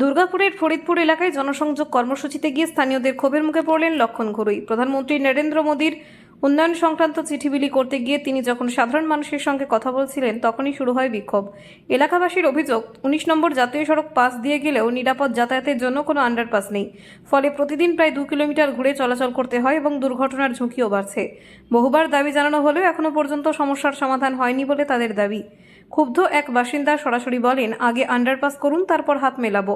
দুর্গাপুরের ফরিদপুর এলাকায় জনসংযোগ কর্মসূচিতে গিয়ে স্থানীয়দের ক্ষোভের মুখে পড়লেন লক্ষণ ঘরুই। প্রধানমন্ত্রী নরেন্দ্র মোদীর উন্নয়ন সংক্রান্ত চিঠি বিলি করতে গিয়ে তিনি যখন সাধারণ মানুষের সঙ্গে কথা বলছিলেন, তখনই শুরু হয় বিক্ষোভ। এলাকাবাসীর অভিযোগ, উনিশ নম্বর জাতীয় সড়ক পাস দিয়ে গেলেও নিরাপদ যাতায়াতের জন্য কোনো আন্ডারপাস নেই। ফলে প্রতিদিন প্রায় দু কিলোমিটার ঘুরে চলাচল করতে হয় এবং দুর্ঘটনার ঝুঁকিও বাড়ছে। বহুবার দাবি জানানো হলেও এখনও পর্যন্ত সমস্যার সমাধান হয়নি বলে তাদের দাবি। ক্ষুব্ধ এক বাসিন্দা সরাসরি বলেন, আগে আন্ডারপাস করুন, তারপর হাত মেলাবো।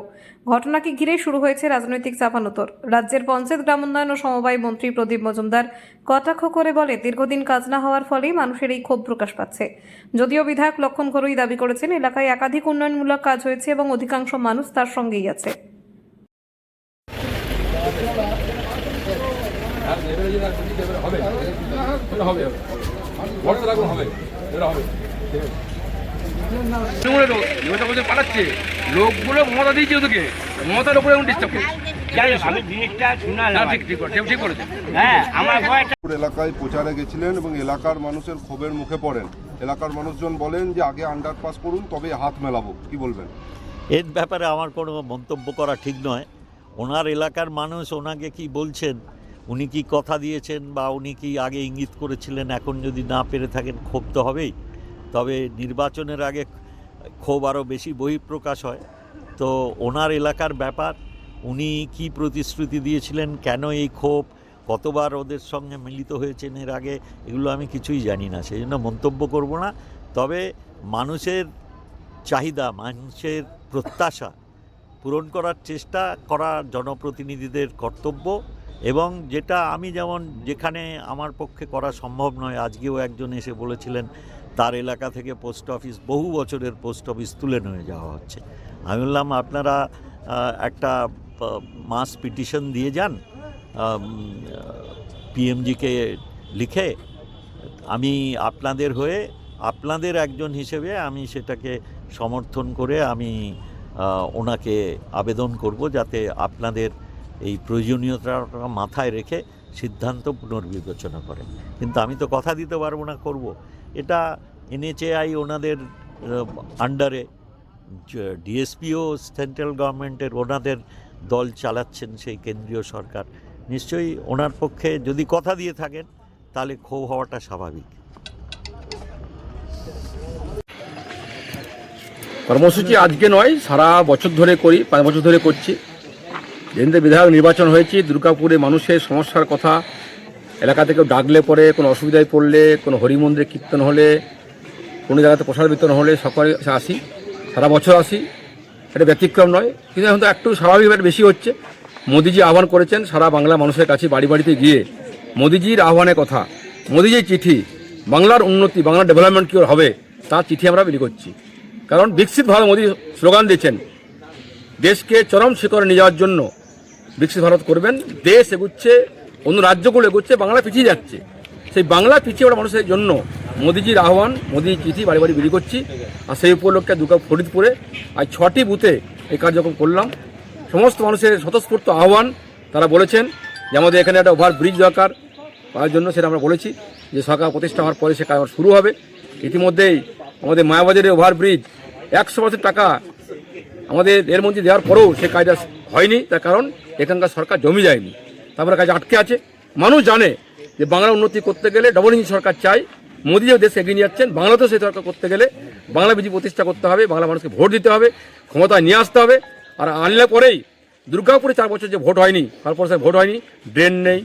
ঘটনাকে ঘিরে শুরু হয়েছে রাজনৈতিক চাপানোতর। রাজ্যের পঞ্চায়েত, গ্রামোন্নয়ন ও সমবায় মন্ত্রী প্রদীপ মজুমদার কটাক্ষ করে বলে দীর্ঘদিন কাজ না হওয়ার ফলেই মানুষের এই ক্ষোভ প্রকাশ পাচ্ছে। যদিও বিধায়ক লক্ষণ ঘরুই দাবি করেছেন, এলাকায় একাধিক উন্নয়নমূলক কাজ হয়েছে এবং অধিকাংশ মানুষ তার সঙ্গেই আছে। তৃণমূলের লোক মমতা বলছে পাঠাচ্ছে। লোকগুলো মমতা দিয়েছে ওদেরকে। মমতার উপরে এখন ডিস্টার্ব হ্যাঁ আমার ভয়টা এলাকায় প্রচারে গেছিলেন এবং এলাকার মানুষের ক্ষোভের মুখে পড়েন। এলাকার মানুষজন বলেন যে আগে আন্ডারপাস করুন তবে হাত মেলাবো। কি বলবেন? এর ব্যাপারে আমার কোনো মন্তব্য করা ঠিক নয়। ওনার এলাকার মানুষ ওনাকে কি বলছেন উনি কি কথা দিয়েছেন বা উনি কি আগে ইঙ্গিত করেছিলেন এখন যদি না পেরে থাকেন ক্ষোভ তো হবেই। তবে নির্বাচনের আগে ক্ষোভ আরও বেশি বহিঃপ্রকাশ হয়। তো ওনার এলাকার ব্যাপার, উনি কি প্রতিশ্রুতি দিয়েছিলেন, কেন এই ক্ষোভ, কতবার ওদের সঙ্গে মিলিত হয়েছেন এর আগে, এগুলো আমি কিছুই জানি না, সেই জন্য মন্তব্য করব না। তবে মানুষের চাহিদা, মানুষের প্রত্যাশা পূরণ করার চেষ্টা করা জনপ্রতিনিধিদের কর্তব্য এবং যেটা আমি যেমন যেখানে আমার পক্ষে করা সম্ভব নয়, আজকেও একজন এসে বলেছিলেন তার এলাকা থেকে পোস্ট অফিস, বহু বছরের পোস্ট অফিস তুলে নিয়ে যাওয়া হচ্ছে। আমি বললাম, আপনারা একটা মাস পিটিশন দিয়ে যান পিএমজিকে লিখে, আমি আপনাদের হয়ে, আপনাদের একজন হিসেবে আমি সেটাকে সমর্থন করে আমি ওনাকে আবেদন করব যাতে আপনাদের এই প্রয়োজনীয়তাটা মাথায় রেখে সিদ্ধান্ত পুনর্বিবেচনা করেন। কিন্তু আমি তো কথা দিতে পারব না, করব। এটা এনএচএআই ওনাদের আন্ডারে ডিএসপিও, সেন্ট্রাল গভর্নমেন্টের ওনাদের দল চালাচ্ছেন সেই কেন্দ্রীয় সরকার। নিশ্চয়ই ওনার পক্ষে যদি কথা দিয়ে থাকেন, তাহলে ক্ষোভ হওয়াটা স্বাভাবিক। কর্মসূচি আজকে নয়, সারা বছর ধরে করি, পাঁচ বছর ধরে করছি। যেদিন বিধায়ক নির্বাচন হয়েছে, দুর্গাপুরে মানুষের সমস্যার কথা, এলাকা থেকে ডাকলে পরে, কোনো অসুবিধায় পড়লে, কোনো হরিমন্দিরে কীর্তন হলে কোনো জায়গাতে প্রসাদ বিতরণ হলে সকালে আসি, সারা বছর আসি। এটা ব্যতিক্রম নয়। কিন্তু এখন তো একটু স্বাভাবিক স্বাভাবিকভাবে বেশি হচ্ছে। মোদিজি আহ্বান করেছেন সারা বাংলা মানুষের কাছে বাড়ি বাড়িতে গিয়ে। মোদিজির আহ্বানের কথা, মোদিজির চিঠি, বাংলার উন্নতি, বাংলার ডেভেলপমেন্ট কী হবে, তার চিঠি আমরা বিলি করছি। কারণ বিকশিত ভারত মোদী স্লোগান দিয়েছেন, দেশকে চরম শিখরে নিয়ে যাওয়ার জন্য বিকশিত ভারত করবেন। দেশ এগুচ্ছে, অন্য রাজ্যগুলো এগুচ্ছে, বাংলা পিছিয়ে যাচ্ছে। সেই বাংলা পিছিয়ে ওরা মানুষের জন্য মোদিজির আহ্বান মোদির চিঠি বাড়ি বাড়ি বিলি করছি। আর সেই উপলক্ষে দুর্গা ফরিদপুরে আজ ছটি বুথে এই কার্যক্রম করলাম। সমস্ত মানুষের স্বতঃস্ফূর্ত আহ্বান তারা বলেছেন যে আমাদের এখানে একটা ওভার ব্রিজ দরকার। তার জন্য সেটা আমরা বলেছি যে সরকার প্রতিষ্ঠা হওয়ার পরে সে কাজ শুরু হবে। ইতিমধ্যেই আমাদের মায়াবাজারের ওভার ব্রিজ একশো পার্সেন্ট টাকা আমাদের এর মধ্যে দেওয়ার পরেও সে কাজটা হয়নি। তার কারণ এখানকার সরকার জমি যায়নি। তারপরে কাজ আটকে আছে। মানুষ জানে যে বাংলা উন্নতি করতে গেলে ডবল ইঞ্জিন সরকার চাই মোদী যে দেশ এগিয়ে নিয়ে যাচ্ছেন, বাংলাতেও সেই সরকার করতে গেলে বাংলা বিজি প্রতিষ্ঠা করতে হবে, বাংলা মানুষকে ভোট দিতে হবে, ক্ষমতায় নিয়ে আসতে হবে। আর আনলে পরেই দুর্গাপুরে চার বছর যে ভোট হয়নি, তারপর সে ভোট হয়নি, ড্রেন নেই,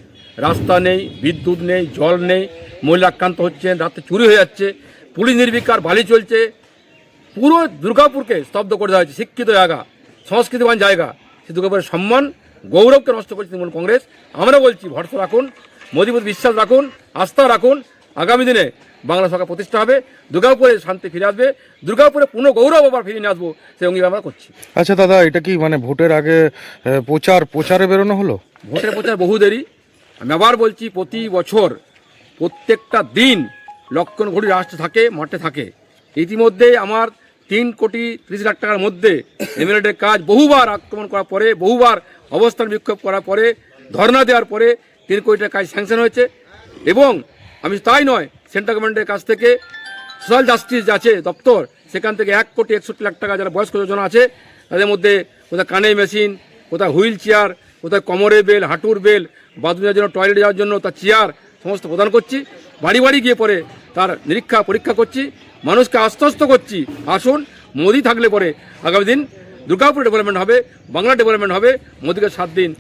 রাস্তা নেই, বিদ্যুৎ নেই, জল নেই, মহিলা আক্রান্ত হচ্ছেন, রাতে চুরি হয়ে যাচ্ছে, পুলিশ নির্বিকার বালি চলছে, পুরো দুর্গাপুরকে স্তব্ধ করে দেওয়া হয়েছে, শিক্ষিত জায়গা, সংস্কৃতিবান জায়গা। সে দুর্গাপুরের সম্মান, গৌরবকে নষ্ট করেছে তৃণমূল কংগ্রেস। আমরা বলছি, ভরসা রাখুন মোদী বিশ্বাস রাখুন, আস্থা রাখুন আগামী দিনে বাংলা সরকার প্রতিষ্ঠা হবে দুর্গাপুরে শান্তি ফিরে আসবে দুর্গাপুরে পুনঃ গৌরব আবার ফিরিয়ে নিয়ে আসব সেই অঙ্গীকার আমরা করছি। আচ্ছা দাদা এটা কি মানে ভোটের আগে প্রচার প্রচারে বেরোনো হলো? ভোটের প্রচার বহু দেরি। আমি আবার বলছি প্রতি বছর প্রত্যেকটা দিন লক্ষণ ঘড়ি রাষ্ট্র থাকে মাঠে থাকে। ইতিমধ্যে আমার তিন কোটি ত্রিশ লাখ টাকার মধ্যে এমএলএডের কাজ বহুবার আক্রমণ করার পরে বহুবার অবস্থান বিক্ষোভ করার পরে ধর্ণা দেওয়ার পরে তিন কোটি টাকার কাজ স্যাংশন হয়েছে এবং আমি তাই নয় সেন্ট্রাল গভর্নমেন্টের কাছ থেকে সোশ্যাল জাস্টিস আছে দপ্তর, সেখান থেকে এক কোটি একষট্টি লাখ টাকা যারা বয়স্ক যোজনা আছে, তাদের মধ্যে কোথায় কানে মেশিন কোথায় হুইল চেয়ার কোথায় কোমরে বেল হাঁটুর বেল বাথরুমের জন্য টয়লেট যাওয়ার জন্য তার চেয়ার সমস্ত প্রদান করছি। বাড়ি বাড়ি গিয়ে পরে তার নিরীক্ষা পরীক্ষা করছি। মানুষকে আশ্বস্ত করছি, আসুন, মোদি থাকলে পরে আগামী দিন দুর্গাপুর ডেভেলপমেন্ট হবে, বাংলা ডেভেলপমেন্ট হবে, মোদিকে সাত দিন